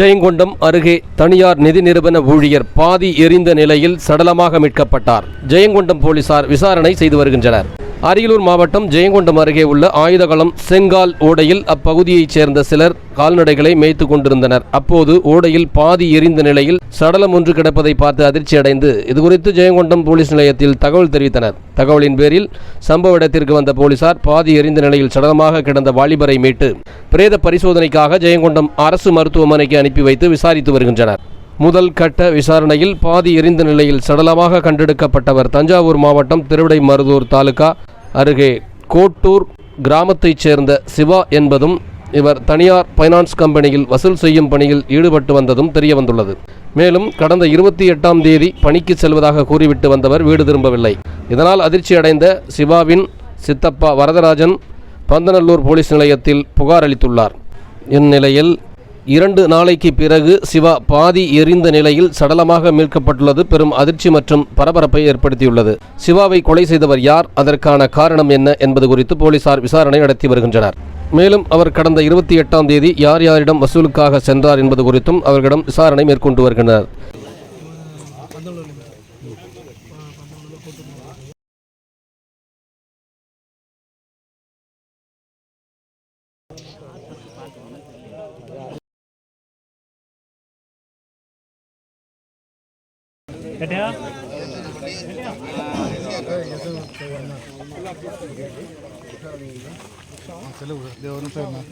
ஜெயங்கொண்டம் அருகே தனியார் நிதி நிறுவன ஊழியர் பாதி எரிந்த நிலையில் சடலமாக மீட்கப்பட்டார். ஜெயங்கொண்டம் போலீசார் விசாரணை செய்து வருகின்றனர். அரியலூர் மாவட்டம் ஜெயங்கொண்டம் அருகே உள்ள ஆயுதகளம் செங்கால் ஓடையில் அப்பகுதியைச் சேர்ந்த சிலர் கால்நடைகளை மேய்த்து கொண்டிருந்தனர். அப்போது ஓடையில் பாதி எரிந்த நிலையில் சடலம் ஒன்று கிடப்பதை பார்த்து அதிர்ச்சியடைந்து இதுகுறித்து ஜெயங்கொண்டம் போலீஸ் நிலையத்தில் தகவல் தெரிவித்தனர். தகவலின் பேரில் சம்பவ இடத்திற்கு வந்த போலீசார் பாதி எரிந்த நிலையில் சடலமாக கிடந்த வாலிபரை மீட்டு பிரேத பரிசோதனைக்காக ஜெயங்கொண்டம் அரசு மருத்துவமனைக்கு அனுப்பி வைத்து விசாரித்து வருகின்றனர். முதல் கட்ட விசாரணையில் பாதி எரிந்த நிலையில் சடலமாக கண்டெடுக்கப்பட்டவர் தஞ்சாவூர் மாவட்டம் திருவிடைமருதூர் தாலுகா அருகே கோட்டூர் கிராமத்தைச் சேர்ந்த சிவா என்பதும் இவர் தனியார் ஃபைனான்ஸ் கம்பெனியில் வசூல் செய்யும் பணியில் ஈடுபட்டு வந்ததும் தெரியவந்துள்ளது. மேலும் கடந்த இருபத்தி எட்டாம் தேதி பணிக்கு செல்வதாக கூறிவிட்டு வந்தவர் வீடு திரும்பவில்லை. இதனால் அதிர்ச்சி அடைந்த சிவாவின் சித்தப்பா வரதராஜன் பந்தநல்லூர் போலீஸ் நிலையத்தில் புகார் அளித்துள்ளார். இந்நிலையில் இரண்டு நாளைக்கு பிறகு சிவா பாதி எரிந்த நிலையில் சடலமாக மீட்கப்பட்டுள்ளது. பெரும் அதிர்ச்சி மற்றும் பரபரப்பை ஏற்படுத்தியுள்ளது. சிவாவை கொலை செய்தவர் யார்? அதற்கான காரணம் என்ன என்பது குறித்து போலீசார் விசாரணை நடத்தி வருகின்றனர். மேலும் அவர் கடந்த இருபத்தி எட்டாம் தேதி யார் யாரிடம் வசூலுக்காக சென்றார் என்பது குறித்தும் அவர்களிடம் விசாரணை மேற்கொண்டு வருகின்றனர். గట్టిగా తెలుగు దేవుని పేరు